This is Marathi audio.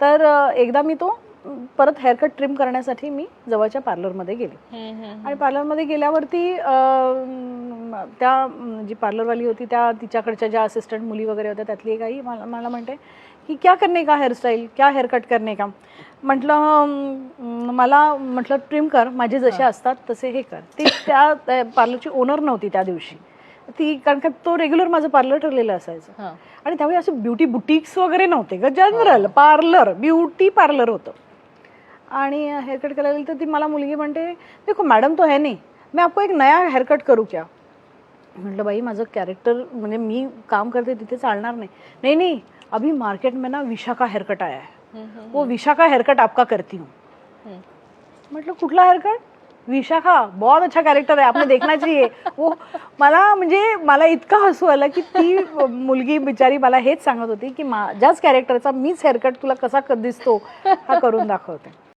तर एकदा मी तो परत हेअरकट ट्रिम करण्यासाठी मी जवळच्या पार्लरमध्ये गेले. आणि पार्लरमध्ये गेल्यावरती त्या जी पार्लरवाली होती त्या तिच्याकडच्या ज्या असिस्टंट मुली वगैरे होत्या त्यातली एक आई मला मला म्हणते की क्या करणे का हेअरस्टाईल क्या हेअरकट करणे का? म्हटलं "अं, मला म्हटलं ट्रिम कर. माझे जसे असतात तसे हे कर. ती त्या पार्लरची ओनर नव्हती त्या दिवशी. ती कारण का तो रेग्युलर माझं पार्लर ठरलेलं असायचं. आणि त्यावेळी असे ब्युटी बुटिक्स वगैरे नव्हते ग. जनरल पार्लर ब्युटी पार्लर होतं. आणि हेअरकट करायला तर ती मला मुलगी म्हणते देखो मॅडम तो है नहीं. मैं आपको एक नया हेअरकट करू क्या? म्हटलं बाई माझं कॅरेक्टर म्हणजे मी काम करते तिथे चालणार नाही. नाही नहीं. अभी मार्केट में ना विशाखा हेअरकट आया है. वो विशाखा हेअरकट आपका करती हूँ. म्हटलं कुठला हेअरकट विशाखा बहुत अच्छा कॅरेक्टर आहे. आपण देखना चाहिए. वो मला म्हणजे मला इतकं हसू आलं की ती मुलगी बिचारी मला हेच सांगत होती की माझ्याच कॅरेक्टरचा मीच हेअरकट तुला कसा दिसतो हा करून दाखवते.